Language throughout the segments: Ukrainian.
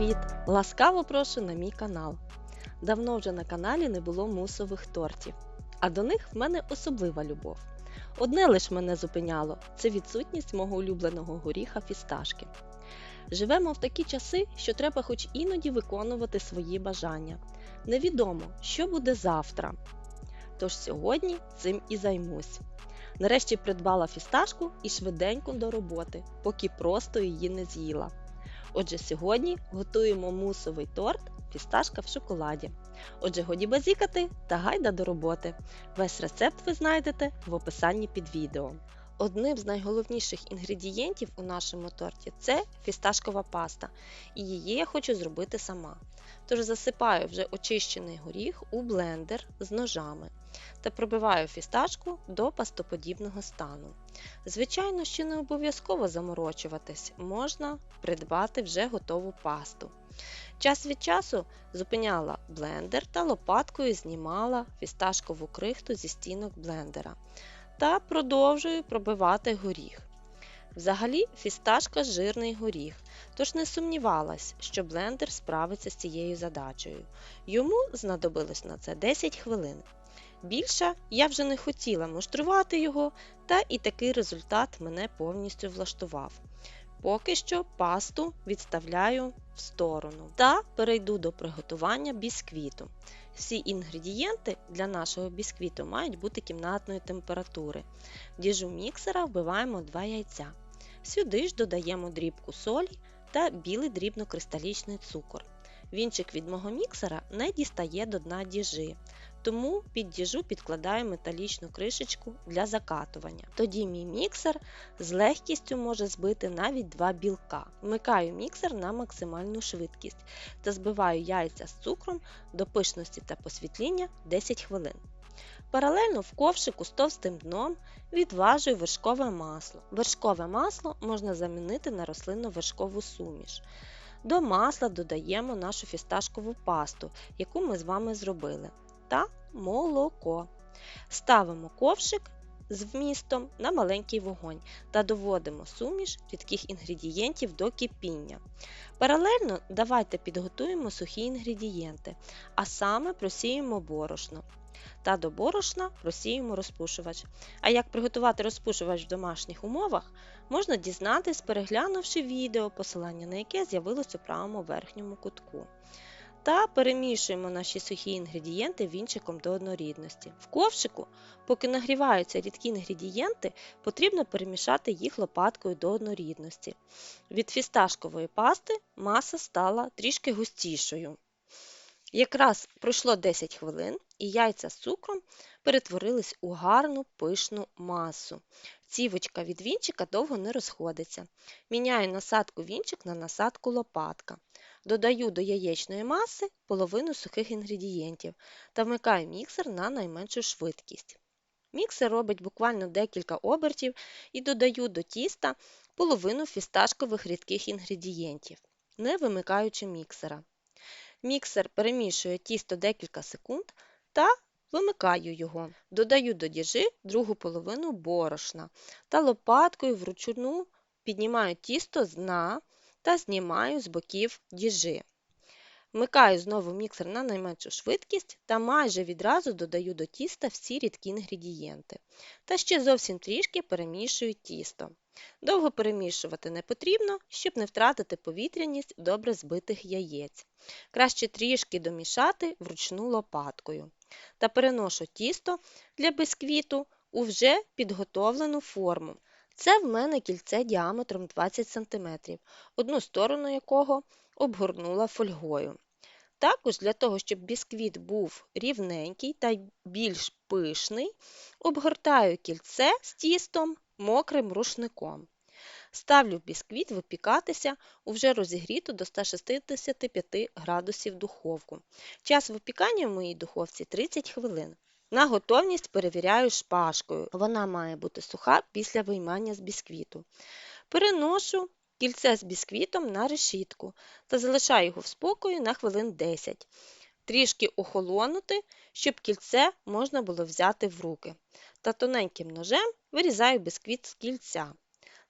Привіт! Ласкаво прошу на мій канал. Давно вже на каналі не було мусових тортів, а до них в мене особлива любов. Одне лиш мене зупиняло це відсутність мого улюбленого горіха фісташки. Живемо в такі часи, що треба хоч іноді виконувати свої бажання. Невідомо, що буде завтра. Тож сьогодні цим і займусь. Нарешті придбала фісташку і швиденько до роботи, поки просто її не з'їла. Отже, сьогодні готуємо мусовий торт фісташка в шоколаді. Отже, годі базікати та гайда до роботи. Весь рецепт ви знайдете в описанні під відео. Одним з найголовніших інгредієнтів у нашому торті це фісташкова паста, і її я хочу зробити сама. Тож засипаю вже очищений горіх у блендер з ножами та пробиваю фісташку до пастоподібного стану. Звичайно, що не обов'язково заморочуватись, можна придбати вже готову пасту. Час від часу зупиняла блендер та лопаткою знімала фісташкову крихту зі стінок блендера та продовжую пробивати горіх. Взагалі, фісташка жирний горіх, тож не сумнівалась, що блендер справиться з цією задачею. Йому знадобилось на це 10 хвилин. Більше я вже не хотіла муштрувати його, та і такий результат мене повністю влаштував. Поки що пасту відставляю в сторону та перейду до приготування бісквіту. Всі інгредієнти для нашого бісквіту мають бути кімнатної температури. В діжу міксера вбиваємо 2 яйця. Сюди ж додаємо дрібку солі та білий дрібнокристалічний цукор. Вінчик від мого міксера не дістає до дна діжи, тому під діжу підкладаю металічну кришечку для закатування. Тоді мій міксер з легкістю може збити навіть два білка. Вмикаю міксер на максимальну швидкість та збиваю яйця з цукром до пишності та посвітління 10 хвилин. Паралельно в ковшику з товстим дном відважую вершкове масло. Вершкове масло можна замінити на рослинно-вершкову суміш. До масла додаємо нашу фісташкову пасту, яку ми з вами зробили, та молоко. Ставимо ковшик з вмістом на маленький вогонь та доводимо суміш рідких інгредієнтів до кипіння. Паралельно давайте підготуємо сухі інгредієнти, а саме просіємо борошно. Та до борошна просіємо розпушувач. А як приготувати розпушувач в домашніх умовах, можна дізнатись, переглянувши відео, посилання на яке з'явилось у правому верхньому кутку. Та перемішуємо наші сухі інгредієнти вінчиком до однорідності. В ковшику, поки нагріваються рідкі інгредієнти, потрібно перемішати їх лопаткою до однорідності. Від фісташкової пасти маса стала трішки густішою. Якраз пройшло 10 хвилин, і яйця з цукром перетворились у гарну пишну масу. Цівочка від вінчика довго не розходиться. Міняю насадку вінчик на насадку лопатка. Додаю до яєчної маси половину сухих інгредієнтів та вмикаю міксер на найменшу швидкість. Міксер робить буквально декілька обертів і додаю до тіста половину фісташкових рідких інгредієнтів, не вимикаючи міксера. Міксер перемішує тісто декілька секунд та вимикаю його. Додаю до діжи другу половину борошна та лопаткою вручну піднімаю тісто з дна та знімаю з боків діжи. Вмикаю знову міксер на найменшу швидкість та майже відразу додаю до тіста всі рідкі інгредієнти. Та ще зовсім трішки перемішую тісто. Довго перемішувати не потрібно, щоб не втратити повітряність добре збитих яєць. Краще трішки домішати вручну лопаткою. Та переношу тісто для бисквіту у вже підготовлену форму. Це в мене кільце діаметром 20 см, одну сторону якого обгорнула фольгою. Також для того, щоб бісквіт був рівненький та більш пишний, обгортаю кільце з тістом мокрим рушником. Ставлю бісквіт випікатися у вже розігріту до 165 градусів духовку. Час випікання в моїй духовці 30 хвилин. На готовність перевіряю шпажкою. Вона має бути суха після виймання з бісквіту. Переношу кільце з бісквітом на решітку та залишаю його в спокою на хвилин 10. Трішки охолонути, щоб кільце можна було взяти в руки. Та тоненьким ножем вирізаю бісквіт з кільця.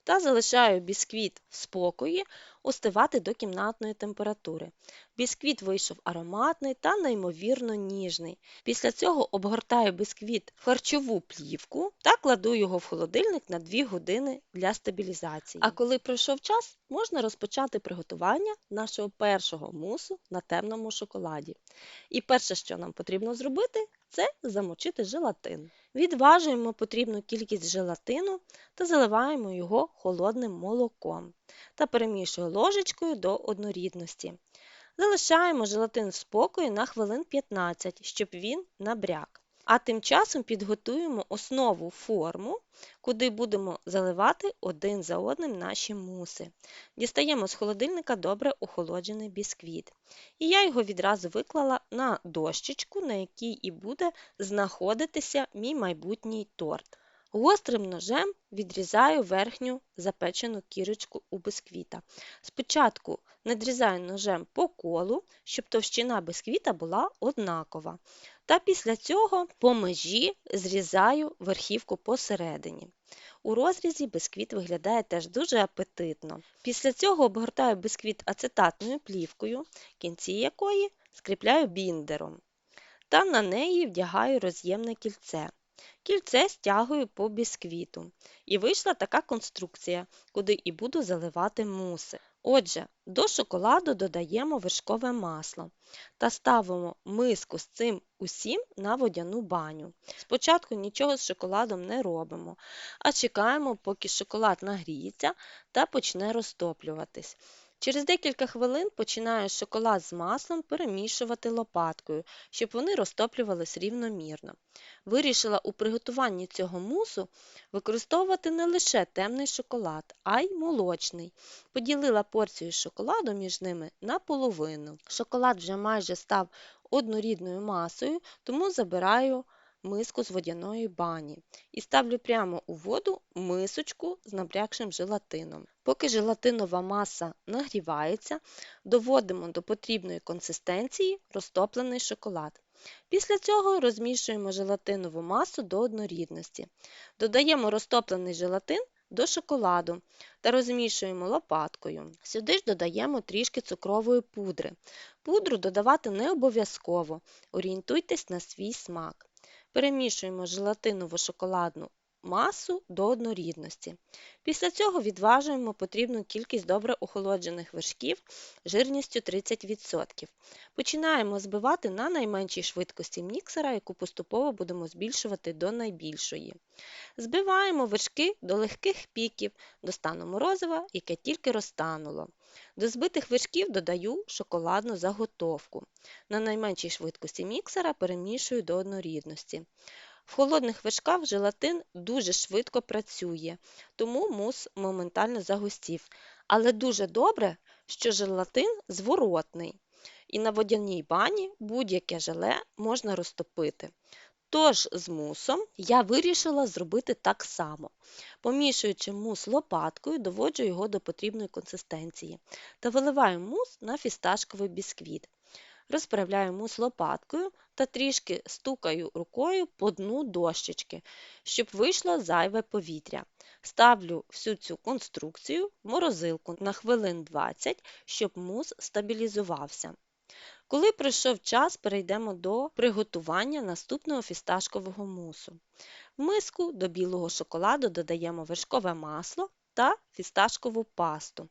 Та залишаю бісквіт в спокої остивати до кімнатної температури. Бісквіт вийшов ароматний та неймовірно ніжний. Після цього обгортаю бісквіт в харчову плівку та кладу його в холодильник на 2 години для стабілізації. А коли пройшов час, можна розпочати приготування нашого першого мусу на темному шоколаді. І перше, що нам потрібно зробити, це замочити желатин. Відважуємо потрібну кількість желатину та заливаємо його холодним молоком та перемішуємо ложечкою до однорідності. Залишаємо желатин в спокої на хвилин 15, щоб він набряк. А тим часом підготуємо основу форму, куди будемо заливати один за одним наші муси. Дістаємо з холодильника добре охолоджений бісквіт. І я його відразу виклала на дощечку, на якій і буде знаходитися мій майбутній торт. Гострим ножем відрізаю верхню запечену кірочку у бисквіта. Спочатку надрізаю ножем по колу, щоб товщина бисквіта була однакова. Та після цього по межі зрізаю верхівку посередині. У розрізі бисквіт виглядає теж дуже апетитно. Після цього обгортаю бисквіт ацетатною плівкою, кінці якої скріпляю біндером, та на неї вдягаю роз'ємне кільце. Кільце стягую по бісквіту. І вийшла така конструкція, куди і буду заливати муси. Отже, до шоколаду додаємо вершкове масло та ставимо миску з цим усім на водяну баню. Спочатку нічого з шоколадом не робимо, а чекаємо, поки шоколад нагріється та почне розтоплюватись. Через декілька хвилин починаю шоколад з маслом перемішувати лопаткою, щоб вони розтоплювались рівномірно. Вирішила у приготуванні цього мусу використовувати не лише темний шоколад, а й молочний. Поділила порцію шоколаду між ними на половину. Шоколад вже майже став однорідною масою, тому забираю миску з водяної бані і ставлю прямо у воду мисочку з набрякшим желатином. Поки желатинова маса нагрівається, доводимо до потрібної консистенції розтоплений шоколад. Після цього розмішуємо желатинову масу до однорідності. Додаємо розтоплений желатин до шоколаду та розмішуємо лопаткою. Сюди ж додаємо трішки цукрової пудри. Пудру додавати не обов'язково, орієнтуйтесь на свій смак. Перемішуємо желатинову шоколадну масу до однорідності. Після цього відважуємо потрібну кількість добре охолоджених вершків жирністю 30%. Починаємо збивати на найменшій швидкості міксера, яку поступово будемо збільшувати до найбільшої. Збиваємо вершки до легких піків, до стану морозива, яке тільки розтануло. До збитих вершків додаю шоколадну заготовку. На найменшій швидкості міксера перемішую до однорідності. В холодних вершках желатин дуже швидко працює, тому мус моментально загустів. Але дуже добре, що желатин зворотний, і на водяній бані будь-яке желе можна розтопити. Тож з мусом я вирішила зробити так само. Помішуючи мус лопаткою, доводжу його до потрібної консистенції та виливаю мус на фісташковий бісквіт. Розправляю мус лопаткою та трішки стукаю рукою по дну дощечки, щоб вийшло зайве повітря. Ставлю всю цю конструкцію в морозилку на хвилин 20, щоб мус стабілізувався. Коли пройшов час, перейдемо до приготування наступного фісташкового мусу. В миску до білого шоколаду додаємо вершкове масло та фісташкову пасту.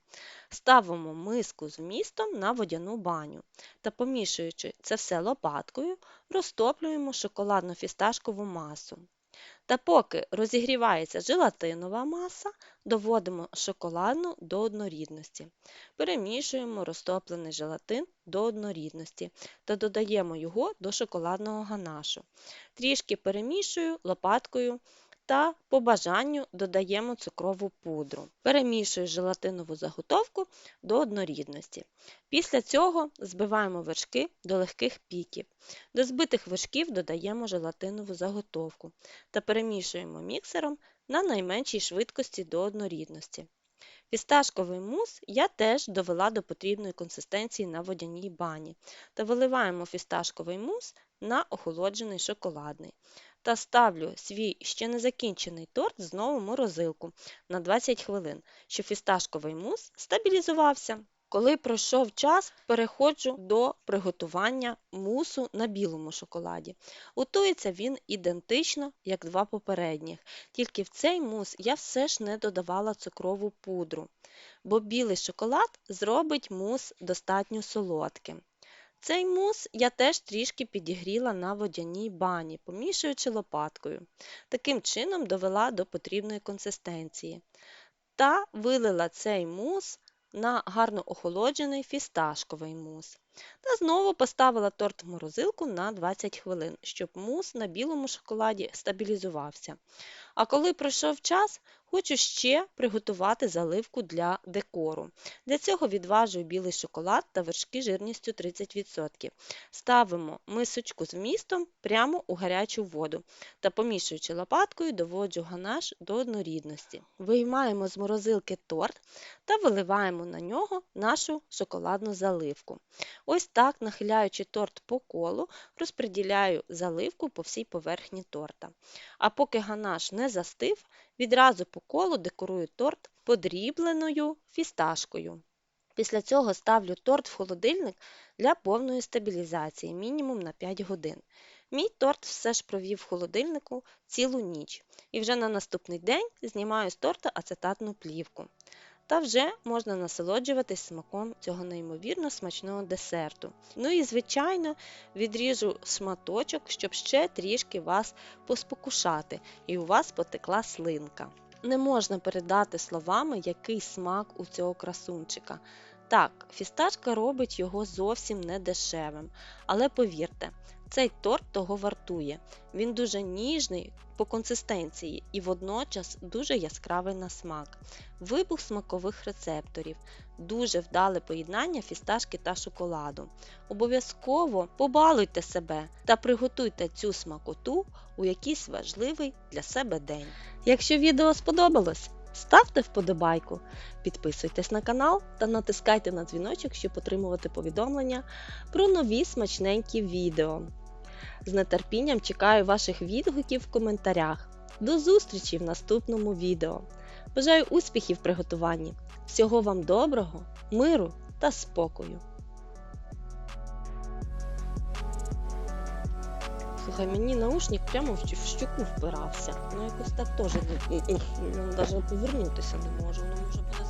Ставимо миску з вмістом на водяну баню та, помішуючи це все лопаткою, розтоплюємо шоколадно фісташкову масу. Та поки розігрівається желатинова маса, доводимо шоколадну до однорідності. Перемішуємо розтоплений желатин до однорідності та додаємо його до шоколадного ганашу. Трішки перемішую лопаткою та по бажанню додаємо цукрову пудру. Перемішую желатинову заготовку до однорідності. Після цього збиваємо вершки до легких піків. До збитих вершків додаємо желатинову заготовку та перемішуємо міксером на найменшій швидкості до однорідності. Фісташковий мус я теж довела до потрібної консистенції на водяній бані та виливаємо фісташковий мус на охолоджений шоколадний. Та ставлю свій ще не закінчений торт знову в морозилку на 20 хвилин, щоб фісташковий мус стабілізувався. Коли пройшов час, переходжу до приготування мусу на білому шоколаді. Готується він ідентично, як два попередніх, тільки в цей мус я все ж не додавала цукрову пудру, бо білий шоколад зробить мус достатньо солодким. Цей мус я теж трішки підігріла на водяній бані, помішуючи лопаткою. Таким чином довела до потрібної консистенції. Та вилила цей мус на гарно охолоджений фісташковий мус. Та знову поставила торт в морозилку на 20 хвилин, щоб мус на білому шоколаді стабілізувався. А коли пройшов час, хочу ще приготувати заливку для декору. Для цього відважую білий шоколад та вершки жирністю 30%. Ставимо мисочку з вмістом прямо у гарячу воду та помішуючи лопаткою, доводжу ганаш до однорідності. Виймаємо з морозилки торт та виливаємо на нього нашу шоколадну заливку. Ось так, нахиляючи торт по колу, розподіляю заливку по всій поверхні торта. А поки ганаш не застив, відразу по колу декорую торт подрібленою фісташкою. Після цього ставлю торт в холодильник для повної стабілізації, мінімум на 5 годин. Мій торт все ж провів в холодильнику цілу ніч, і вже на наступний день знімаю з торта ацетатну плівку. Та вже можна насолоджуватись смаком цього неймовірно смачного десерту. Ну і, звичайно, відріжу шматочок, щоб ще трішки вас поспокушати, і у вас потекла слинка. Не можна передати словами, який смак у цього красунчика. Так, фісташка робить його зовсім не дешевим, але повірте, цей торт того вартує. Він дуже ніжний по консистенції і водночас дуже яскравий на смак. Вибух смакових рецепторів, дуже вдале поєднання фісташки та шоколаду. Обов'язково побалуйте себе та приготуйте цю смакоту у якийсь важливий для себе день. Якщо відео сподобалось, ставте вподобайку, підписуйтесь на канал та натискайте на дзвіночок, щоб отримувати повідомлення про нові смачненькі відео. З нетерпінням чекаю ваших відгуків в коментарях. До зустрічі в наступному відео. Бажаю успіхів в приготуванні. Всього вам доброго, миру та спокою. Слухай, мені наушник прямо в щуку впирався. Ну якось так теж навіть повернутися не можу. Ну може буде.